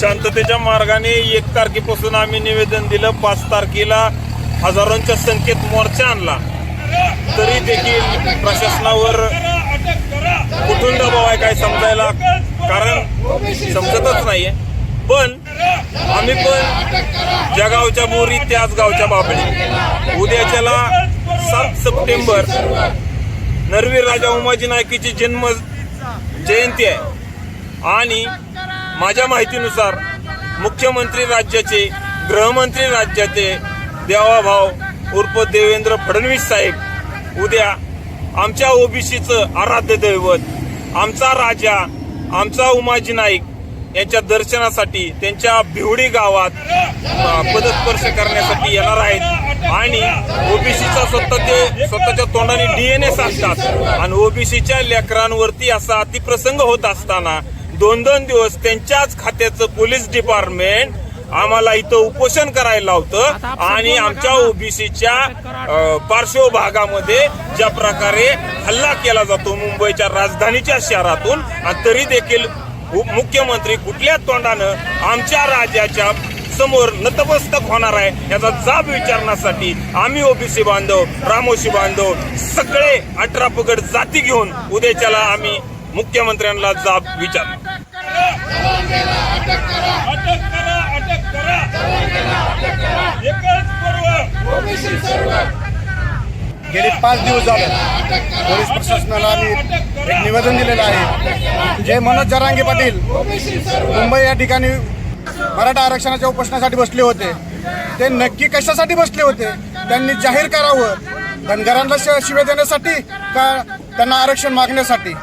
शांततेच्या मार्गाने एक तारखेपासून आम्ही निवेदन दिलं पाच तारखेला हजारोंच्या संख्येत मोर्चा आणला. तरी देखील प्रशासनावर कुठून दबाव आहे काय समजायला? कारण समजतच नाहीये. पण आम्ही पण ज्या गावच्या बोरी त्याच गावच्या बाबळी उद्याच्याला सात सप्टेंबर नरवीर राजा उमाजी नायकीची जन्म जयंती आहे. आणि माझ्या माहितीनुसार मुख्यमंत्री राज्याचे गृहमंत्री राज्याचे देवाभाव उर्फ देवेंद्र फडणवीस साहेब उद्या आमच्या ओबीसीचं आराध्य दैवत आमचा राजा आमचा उमाजी नाईक यांच्या दर्शनासाठी त्यांच्या भिवडी गावात पदस्पर्श करण्यासाठी येणार आहेत. आणि ओबीसीचा स्वतः ते स्वतःच्या तोंडाने डीएनए सांगतात. आणि ओबीसीच्या लेकरांवरती असा अतिप्रसंग होत असताना दोन दोन दिवस त्यांच्याच खात्याचं पोलीस डिपार्टमेंट आम्हाला इथं उपोषण करायला लावतं. आणि आमच्या ओबीसीच्या पार्श्वभागामध्ये ज्या प्रकारे हल्ला केला जातो मुंबईच्या राजधानीच्या शहरातून तरी देखील मुख्यमंत्री कुठल्या तोंडानं आमच्या राज्याच्या समोर नतमस्तक होणार आहे याचा जाब विचारण्यासाठी आम्ही ओबीसी बांधव रामोशी बांधव सगळे अठरा पगड जाती घेऊन उद्याच्याला आम्ही मुख्यमंत्र्यांना जाब विचार गेले पाच दिवस झाले. पोलीस प्रशासनाला आम्ही एक निवेदन दिलेलं आहे. जे मनोज जरांगे पाटील मुंबई या ठिकाणी मराठा आरक्षणाच्या उपोषणासाठी बसले होते. ते नक्की कशासाठी बसले होते? त्यांनी जाहीर करावं. धनगरांना शिव्या देण्यासाठी का त्यांना आरक्षण मागण्यासाठी?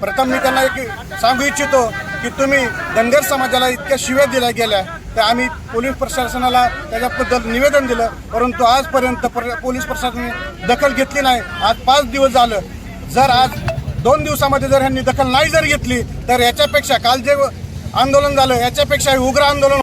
प्रथम मी त्यांना एक सांगू इच्छितो की तुम्ही धनगर समाजाला इतक्या शिव्या दिल्या गेल्या तर आम्ही पोलीस प्रशासनाला त्याच्याबद्दल निवेदन दिलं. परंतु आजपर्यंत पर- पोलीस प्रशासनाने दखल घेतली नाही. आज पाच दिवस झालं. जर आज दोन दिवसामध्ये जर ह्यांनी दखल नाही जर घेतली तर याच्यापेक्षा काल जे आंदोलन झालं याच्यापेक्षा उग्र आंदोलन